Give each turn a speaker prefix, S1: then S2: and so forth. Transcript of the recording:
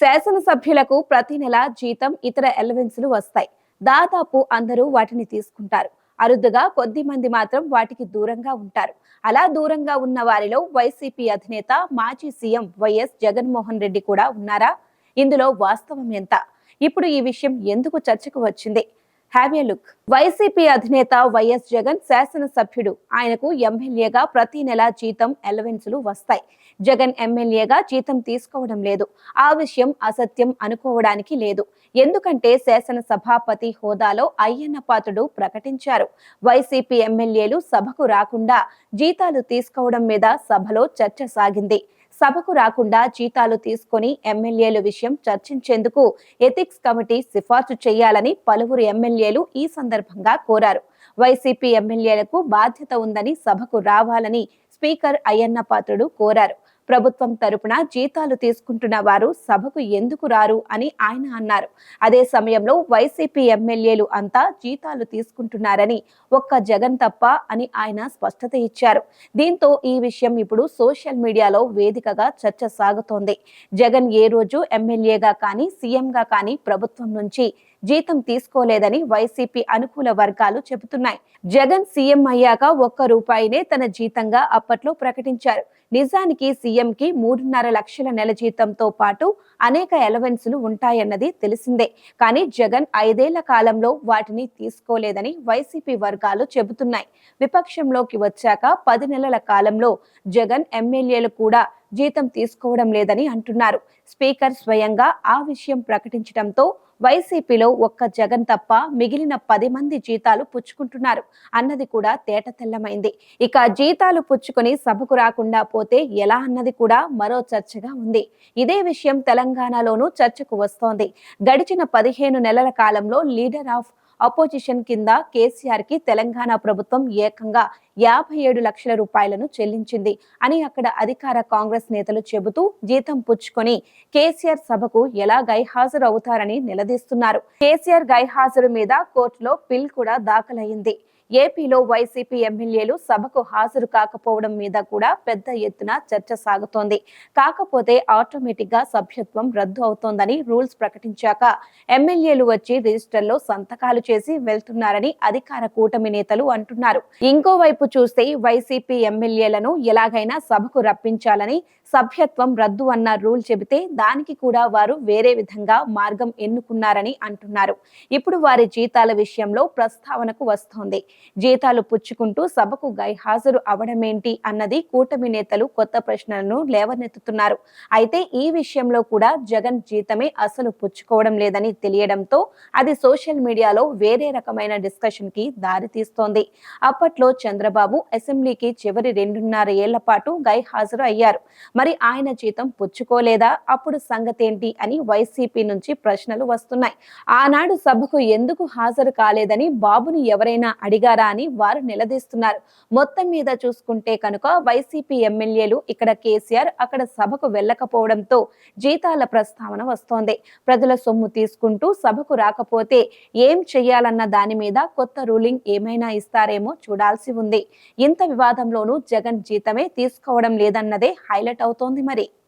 S1: శాసనసభ్యులకు ప్రతి నెల జీతం ఇతర ఎలవెన్సులు వస్తాయి. దాదాపు అందరూ వాటిని తీసుకుంటారు. అరుదుగా కొద్ది మంది మాత్రం వాటికి దూరంగా ఉంటారు. అలా దూరంగా ఉన్న వారిలో వైసీపీ అధినేత మాజీ సీఎం వైఎస్ జగన్మోహన్ రెడ్డి కూడా ఉన్నారా? ఇందులో వాస్తవం ఎంత? ఇప్పుడు ఈ విషయం ఎందుకు చర్చకు వచ్చింది? హ్యావ్ ఏ లుక్ వైసీపీ అధినేత వైఎస్ జగన్ శాసనసభ్యుడు. ఆయనకు ఎమ్మెల్యేగా ప్రతి నెల జీతం ఎలవెన్సులు వస్తాయి. జగన్ ఎమ్మెల్యేగా జీతం తీసుకోవడం లేదు. ఆ విషయం అసత్యం అనుకోవడానికి లేదు. ఎందుకంటే శాసన సభాపతి హోదాలో అయ్యన్న పాత్రుడు ప్రకటించారు వైసీపీ ఎమ్మెల్యేలు సభకు రాకుండా జీతాలు తీసుకోవడం మీద సభలో చర్చ సాగింది. సభకు రాకుండా జీతాలు తీసుకొని ఎమ్మెల్యేల విషయం చర్చించేందుకు ఎథిక్స్ కమిటీ సిఫార్సు చేయాలని పలువురు ఎమ్మెల్యేలు ఈ సందర్భంగా కోరారు. వైసీపీ ఎమ్మెల్యేలకు బాధ్యత ఉందని సభకు రావాలని స్పీకర్ అయ్యన్న పాత్రుడు కోరారు. ప్రభుత్వం తరపున జీతాలు తీసుకుంటున్న వారు సభకు ఎందుకు రారు అని ఆయన అన్నారు. అదే సమయంలో వైసీపీ ఎమ్మెల్యేలు అంతా జీతాలు తీసుకుంటున్నారని ఒక్క జగన్ తప్ప అని ఆయన స్పష్టత ఇచ్చారు. దీంతో ఈ విషయం ఇప్పుడు సోషల్ మీడియాలో వేదికగా చర్చ సాగుతోంది. జగన్ ఏ రోజు ఎమ్మెల్యేగా కానీ సీఎంగా కానీ ప్రభుత్వం నుంచి జీతం తీసుకోలేదని వైసీపీ అనుకూల వర్గాలు చెబుతున్నాయి. జగన్ సీఎం అయ్యాక ఒక్క రూపాయినే తన జీతంగా అప్పట్లో ప్రకటించారు. నిజానికి సీఎంకి మూడున్నర లక్షల నెల జీతంతో పాటు అనేక ఎలవెన్సులు ఉంటాయన్నది తెలిసిందే. కానీ జగన్ ఐదేళ్ళ కాలంలో వాటిని తీసుకోలేదని వైసీపీ వర్గాలు చెబుతున్నాయి. విపక్షంలోకి వచ్చాక పది నెలల కాలంలో జగన్ ఎమ్మెల్యేలు కూడా జీతం తీసుకోవడం లేదని అంటున్నారు. స్పీకర్ స్వయంగా ఆ విషయం ప్రకటించడంతో వైసీపీలో ఒక్క జగన్ తప్ప మిగిలిన పది మంది జీతాలు పుచ్చుకుంటున్నారు అన్నది కూడా తేట తెల్లమైంది. ఇక జీతాలు పుచ్చుకొని సభకు రాకుండా పోతే ఎలా అన్నది కూడా మరో చర్చగా ఉంది. ఇదే విషయం తెలంగాణలోనూ చర్చకు వస్తోంది. గడిచిన పదిహేను నెలల కాలంలో లీడర్ ఆఫ్ అపోజిషన్ కింద కేసీఆర్కి తెలంగాణ ప్రభుత్వం ఏకంగా యాభై ఏడు లక్షల రూపాయలను చెల్లించింది అని అక్కడ అధికార కాంగ్రెస్ నేతలు చెబుతూ జీతం పుచ్చుకొని కేసీఆర్ సభకు ఎలా గైహాజరు అవుతారని నిలదీస్తున్నారు. కేసీఆర్ గైహాజరు మీద కోర్టులో పిల్ కూడా దాఖలైంది ఏపీలో వైసీపీ ఎమ్మెల్యేలు సభకు హాజరు కాకపోవడం మీద కూడా పెద్ద ఎత్తున చర్చ సాగుతోంది. కాకపోతే ఆటోమేటిక్గా సభ్యత్వం రద్దు అవుతోందని రూల్స్ ప్రకటించాక ఎమ్మెల్యేలు వచ్చి రిజిస్టర్లో సంతకాలు చేసి వెళ్తున్నారని అధికార కూటమి నేతలు అంటున్నారు. ఇంకోవైపు చూస్తే వైసీపీ ఎమ్మెల్యేలను ఎలాగైనా సభకు రప్పించాలని సభ్యత్వం రద్దు అన్న రూల్ చెబితే దానికి కూడా వారు వేరే విధంగా మార్గం ఎన్నుకున్నారని అంటున్నారు. ఇప్పుడు వారి జీతాల విషయంలో ప్రస్తావనకు వస్తోంది. జీతాలు పుచ్చుకుంటూ సభకు గైహాజరు అవడమేంటి అన్నది కూటమి నేతలు కొత్త ప్రశ్నలను లేవనెత్తుతున్నారు. అయితే ఈ విషయంలో కూడా జగన్ జీతమే అసలు పుచ్చుకోవడం లేదని తెలియడంతో అది సోషల్ మీడియాలో వేరే రకమైన డిస్కషన్కి దారితీస్తోంది అప్పట్లో చంద్రబాబు అసెంబ్లీకి చివరి రెండున్నర ఏళ్ళ పాటు గైహాజరు అయ్యారు. మరి ఆయన జీతం పుచ్చుకోలేదా? అప్పుడు సంగతేంటి అని వైసీపీ నుంచి ప్రశ్నలు వస్తున్నాయి. ఆనాడు సభకు ఎందుకు హాజరు కాలేదని బాబుని ఎవరైనా అడిగారా అని వారు నిలదీస్తున్నారు. మొత్తం మీద చూసుకుంటే కనుక వైసీపీ ఎమ్మెల్యేలు ఇక్కడ కేసీఆర్ అక్కడ సభకు వెళ్ళకపోవడంతో జీతాల ప్రస్తావన వస్తోంది. ప్రజల సొమ్ము తీసుకుంటూ సభకు రాకపోతే ఏం చెయ్యాలన్న దాని మీద కొత్త రూలింగ్ ఏమైనా ఇస్తారేమో చూడాల్సి ఉంది. ఇంత వివాదంలోనూ జగన్ జీతమే తీసుకోవడం లేదన్నదే హైలైట్ అవుతోంది మరి